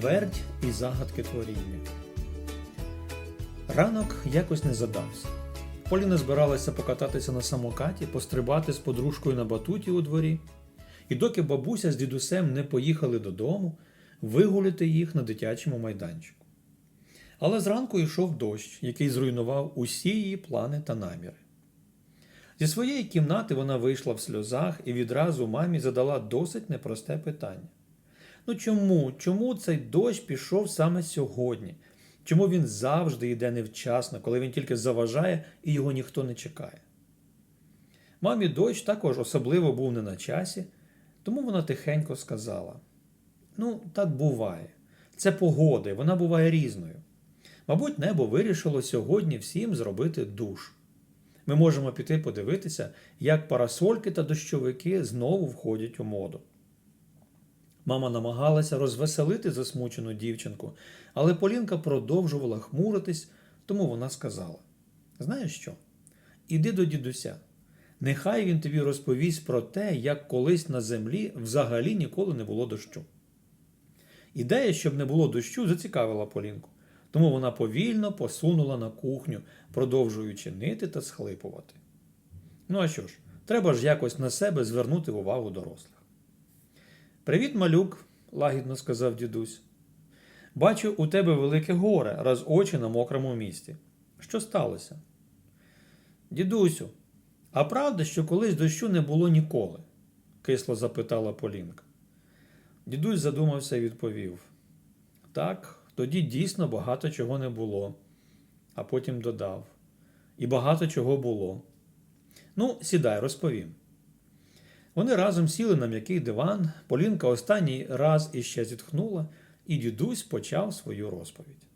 Твердь і загадки творіння. Ранок якось не задався. Поліна збиралася покататися на самокаті, пострибати з подружкою на батуті у дворі, і доки бабуся з дідусем не поїхали додому, вигуляти їх на дитячому майданчику. Але зранку йшов дощ, який зруйнував усі її плани та наміри. Зі своєї кімнати вона вийшла в сльозах і відразу мамі задала досить непросте питання. Ну чому? Чому цей дощ пішов саме сьогодні? Чому він завжди йде невчасно, коли він тільки заважає і його ніхто не чекає? Мамі дощ також особливо був не на часі, тому вона тихенько сказала: Ну, так буває. Це погода, вона буває різною. Мабуть, небо вирішило сьогодні всім зробити душ. Ми можемо піти подивитися, як парасольки та дощовики знову входять у моду. Мама намагалася розвеселити засмучену дівчинку, але Полінка продовжувала хмуритись, тому вона сказала: Знаєш що? Іди до дідуся. Нехай він тобі розповість про те, як колись на землі взагалі ніколи не було дощу. Ідея, щоб не було дощу, зацікавила Полінку, тому вона повільно посунула на кухню, продовжуючи нити та схлипувати. Ну а що ж, треба ж якось на себе звернути увагу дорослих. Привіт, малюк, лагідно сказав дідусь. Бачу, у тебе велике горе, раз очі на мокрому місці. Що сталося? Дідусю, а правда, що колись дощу не було ніколи? кисло запитала Полінка. Дідусь задумався і відповів: Так, тоді дійсно багато чого не було, а потім додав: І багато чого було. Ну, сідай, розповім. Вони разом сіли на м'який диван, Полінка останній раз іще зітхнула, і дідусь почав свою розповідь.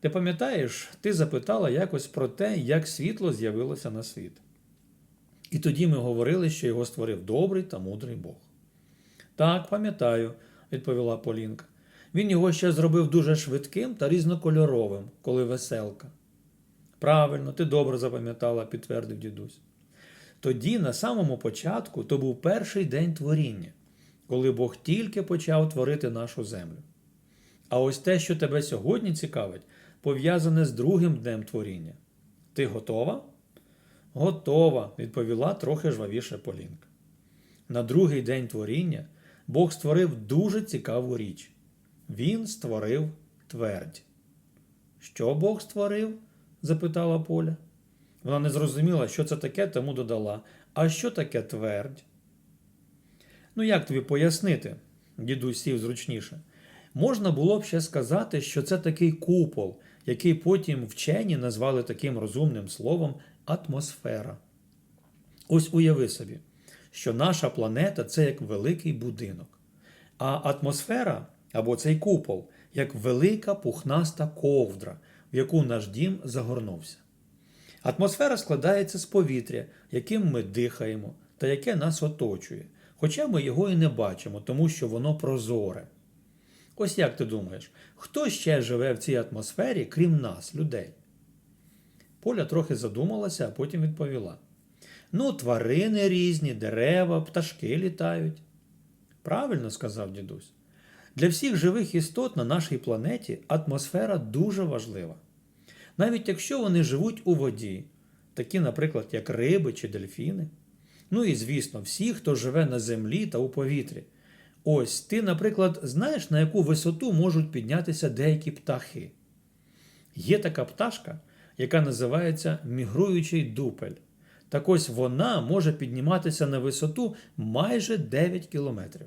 Ти пам'ятаєш, ти запитала якось про те, як світло з'явилося на світ. І тоді ми говорили, що його створив добрий та мудрий Бог. Так, пам'ятаю, відповіла Полінка. Він його ще зробив дуже швидким та різнокольоровим, коли веселка. Правильно, ти добре запам'ятала, підтвердив дідусь. Тоді, на самому початку, то був перший день творіння, коли Бог тільки почав творити нашу землю. А ось те, що тебе сьогодні цікавить, пов'язане з другим днем творіння. Ти готова? Готова, відповіла трохи жвавіше Полінка. На другий день творіння Бог створив дуже цікаву річ. Він створив твердь. Що Бог створив? запитала Поля. Вона не зрозуміла, що це таке, тому додала. А що таке твердь? Ну, як тобі пояснити, дідусь сів зручніше. Можна було б ще сказати, що це такий купол, який потім вчені назвали таким розумним словом атмосфера. Ось уяви собі, що наша планета це як великий будинок, а атмосфера або цей купол як велика пухнаста ковдра, в яку наш дім загорнувся. Атмосфера складається з повітря, яким ми дихаємо та яке нас оточує, хоча ми його і не бачимо, тому що воно прозоре. Ось як ти думаєш, хто ще живе в цій атмосфері, крім нас, людей? Поля трохи задумалася, а потім відповіла: Ну, тварини різні, дерева, пташки літають. Правильно сказав дідусь. Для всіх живих істот на нашій планеті атмосфера дуже важлива. Навіть якщо вони живуть у воді, такі, наприклад, як риби чи дельфіни. Ну і, звісно, всі, хто живе на землі та у повітрі. Ось ти, наприклад, знаєш, на яку висоту можуть піднятися деякі птахи. Є така пташка, яка називається мігруючий дупель. Так ось вона може підніматися на висоту майже 9 кілометрів.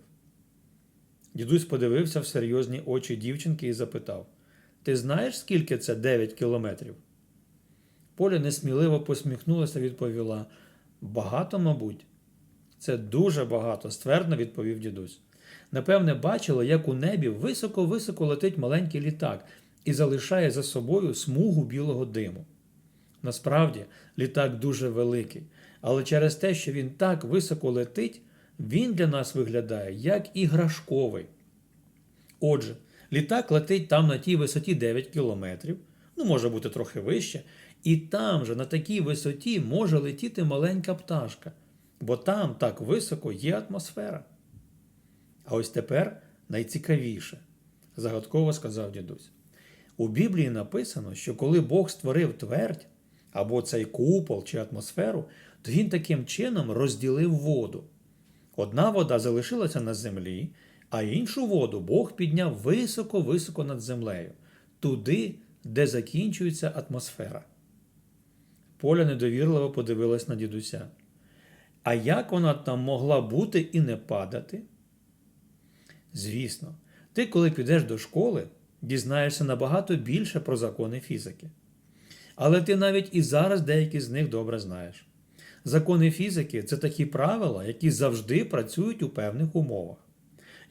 Дідусь подивився в серйозні очі дівчинки і запитав: Ти знаєш, скільки це 9 кілометрів? Поля несміливо посміхнулася і відповіла: Багато, мабуть. Це дуже багато, ствердно відповів дідусь. Напевне, бачила, як у небі високо-високо летить маленький літак і залишає за собою смугу білого диму. Насправді, літак дуже великий, але через те, що він так високо летить, він для нас виглядає як іграшковий. Отже, літак летить там на тій висоті 9 кілометрів, ну, може бути трохи вище, і там же на такій висоті може летіти маленька пташка, бо там так високо є атмосфера. А ось тепер найцікавіше. загадково сказав дідусь. У Біблії написано, що коли Бог створив твердь або цей купол чи атмосферу, то він таким чином розділив воду. Одна вода залишилася на землі, а іншу воду Бог підняв високо-високо над землею, туди, де закінчується атмосфера. Поля недовірливо подивилась на дідуся. А як вона там могла бути і не падати? Звісно, ти, коли підеш до школи, дізнаєшся набагато більше про закони фізики. Але ти навіть і зараз деякі з них добре знаєш. Закони фізики це такі правила, які завжди працюють у певних умовах.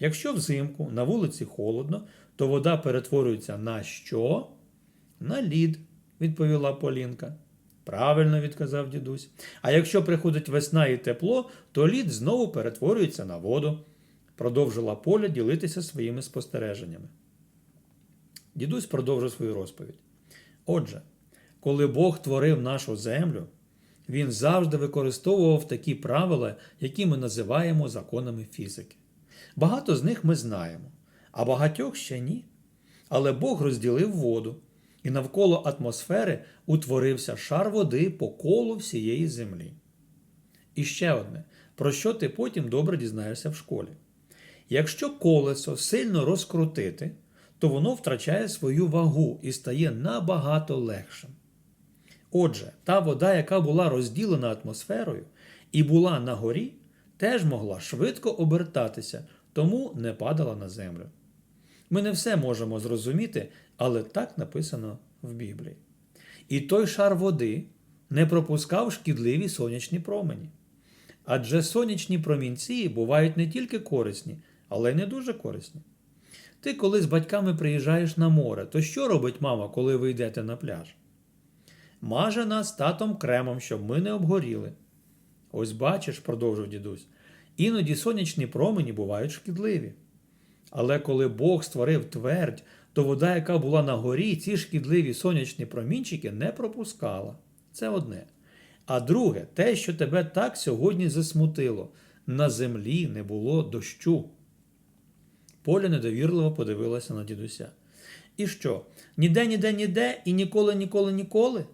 Якщо взимку на вулиці холодно, то вода перетворюється на що? На лід, відповіла Полінка. Правильно відказав дідусь. А якщо приходить весна і тепло, то лід знову перетворюється на воду, продовжила Поля ділитися своїми спостереженнями. Дідусь продовжив свою розповідь. Отже, коли Бог творив нашу землю, він завжди використовував такі правила, які ми називаємо законами фізики. Багато з них ми знаємо, а багатьох ще ні. Але Бог розділив воду, і навколо атмосфери утворився шар води по колу всієї землі. І ще одне, про що ти потім добре дізнаєшся в школі. Якщо колесо сильно розкрутити, то воно втрачає свою вагу і стає набагато легшим. Отже, та вода, яка була розділена атмосферою і була на горі, теж могла швидко обертатися, тому не падала на землю. Ми не все можемо зрозуміти, але так написано в Біблії. І той шар води не пропускав шкідливі сонячні промені. Адже сонячні промінці бувають не тільки корисні, але й не дуже корисні. Ти, коли з батьками приїжджаєш на море, то що робить мама, коли ви йдете на пляж? Маже нас татом кремом, щоб ми не обгоріли. Ось бачиш, продовжив дідусь, іноді сонячні промені бувають шкідливі. Але коли Бог створив твердь, то вода, яка була на горі, ці шкідливі сонячні промінчики не пропускала. Це одне. А друге, те, що тебе так сьогодні засмутило, на землі не було дощу. Поля недовірливо подивилася на дідуся. І що? Ніде, ніде, ніде і ніколи, ніколи, ніколи?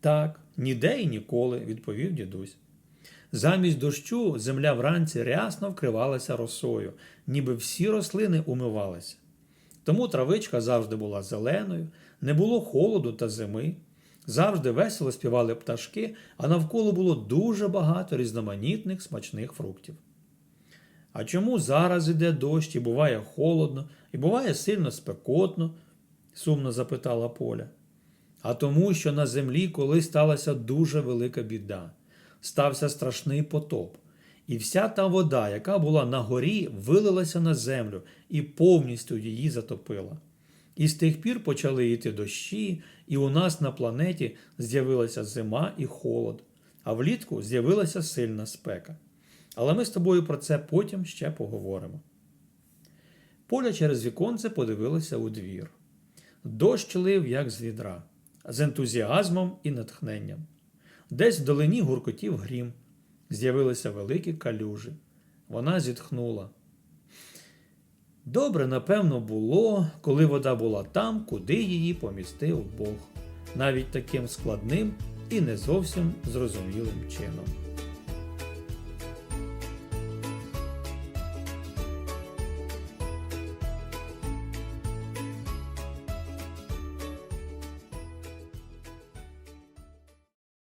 Так, ніде і ніколи, відповів дідусь. Замість дощу земля вранці рясно вкривалася росою, ніби всі рослини умивалися. Тому травичка завжди була зеленою, не було холоду та зими, завжди весело співали пташки, а навколо було дуже багато різноманітних смачних фруктів. А чому зараз іде дощ і буває холодно, і буває сильно спекотно? сумно запитала Поля. А тому, що на землі колись сталася дуже велика біда, стався страшний потоп, і вся та вода, яка була на горі, вилилася на землю і повністю її затопила. І з тих пір почали йти дощі, і у нас на планеті з'явилася зима і холод, а влітку з'явилася сильна спека. Але ми з тобою про це потім ще поговоримо. Поля через віконце подивилася у двір. Дощ лив, як з відра, з ентузіазмом і натхненням. Десь вдалині гуркотів грім, з'явилися великі калюжі. Вона зітхнула. Добре, напевно, було, коли вода була там, куди її помістив Бог, навіть таким складним і не зовсім зрозумілим чином.